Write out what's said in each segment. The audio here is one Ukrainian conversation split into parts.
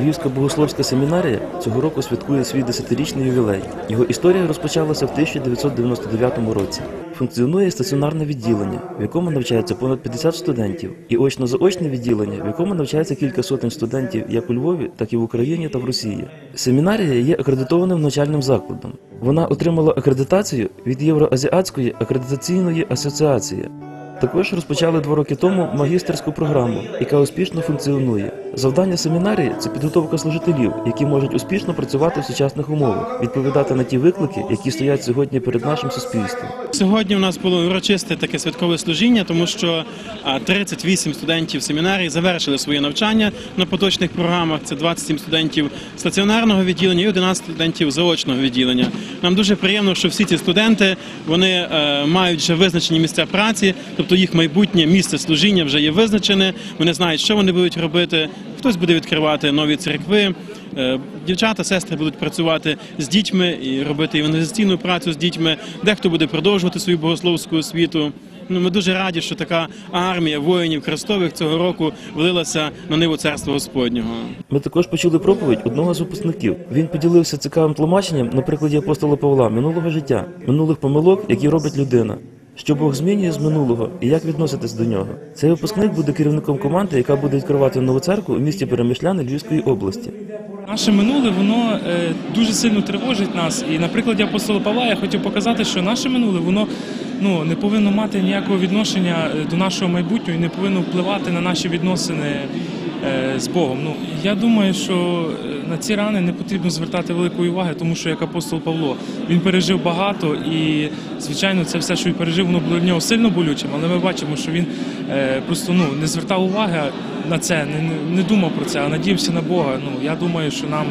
Львівська богословська семінарія цього року святкує свій десятирічний ювілей. Його історія розпочалася в 1999 році. Функціонує стаціонарне відділення, в якому навчається понад 50 студентів, і очно-заочне відділення, в якому навчається кілька сотень студентів як у Львові, так і в Україні та в Росії. Семінарія є акредитованим навчальним закладом. Вона отримала акредитацію від Євроазіатської акредитаційної асоціації. Також розпочали два роки тому магістерську програму, яка успішно функціонує. Завдання семінарії це підготовка служителів, які можуть успішно працювати в сучасних умовах, відповідати на ті виклики, які стоять сьогодні перед нашим суспільством. Сьогодні у нас було урочисте таке святкове служіння, тому що а, 38 студентів семінарії завершили своє навчання на поточних програмах. Це 27 студентів стаціонарного відділення і 11 студентів заочного відділення. Нам дуже приємно, що всі ці студенти вони е, мають вже визначені місця праці, тобто їх майбутнє місце служіння вже є визначене. Вони знають, що вони будуть робити. Хтось буде відкривати нові церкви. Е, Дівчата, сестри будуть працювати з дітьми і робити евангелізаційну працю з дітьми. Дехто буде продовжувати свою богословську освіту. Ну, ми дуже раді, що така армія воїнів Христових цього року влилася на ниву царства Господнього. Ми також почули проповідь одного з випускників. Він поділився цікавим тлумаченням на прикладі апостола Павла минулого життя, минулих помилок, які робить людина. Що Бог змінює з минулого і як відноситись до нього. Цей випускник буде керівником команди, яка буде відкривати нову церкву у місті Перемишляни Львівської області. Наше минуле воно е, дуже сильно тривожить нас. І на прикладі апостола Павла я хотів показати, що наше минуле воно ну не повинно мати ніякого відношення е, до нашого майбутнього і не повинно впливати на наші відносини е, з Богом. Ну я думаю, що на ці рани не потрібно звертати великої уваги, тому що як апостол Павло він пережив багато, і звичайно, це все, що він пережив, воно було для нього сильно болючим. Але ми бачимо, що він е, просто ну не звертав уваги на це, не, не- не думав про це, а надіявся на Бога. Ну я думаю, що нам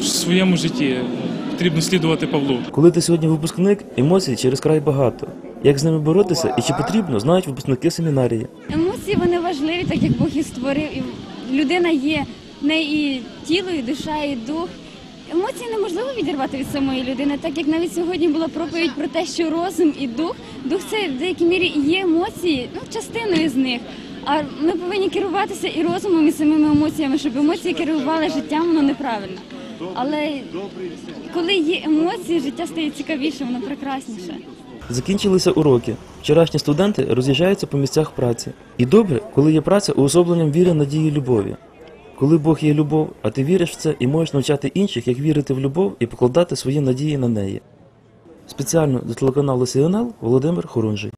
в своєму житті потрібно слідувати Павлу. Коли ти сьогодні випускник, емоцій через край багато. Як з ними боротися і чи потрібно, знають випускники семінарії. Емоції вони важливі, так як Бог їх створив. І людина є в неї і тіло, і душа, і дух. Емоції неможливо відірвати від самої людини, так як навіть сьогодні була проповідь про те, що розум і дух, дух це в деякій мірі є емоції, ну частиною з них. А ми повинні керуватися і розумом, і самими емоціями, щоб емоції керували життям, воно неправильно. Але коли є емоції, життя стає цікавіше, воно прекрасніше. Закінчилися уроки. Вчорашні студенти роз'їжджаються по місцях праці. І добре, коли є праця уособленням віри, надії, любові. Коли Бог є любов, а ти віриш в це і можеш навчати інших, як вірити в любов і покладати свої надії на неї. Спеціально до телеканалу СіНЛ Володимир Хорунжий.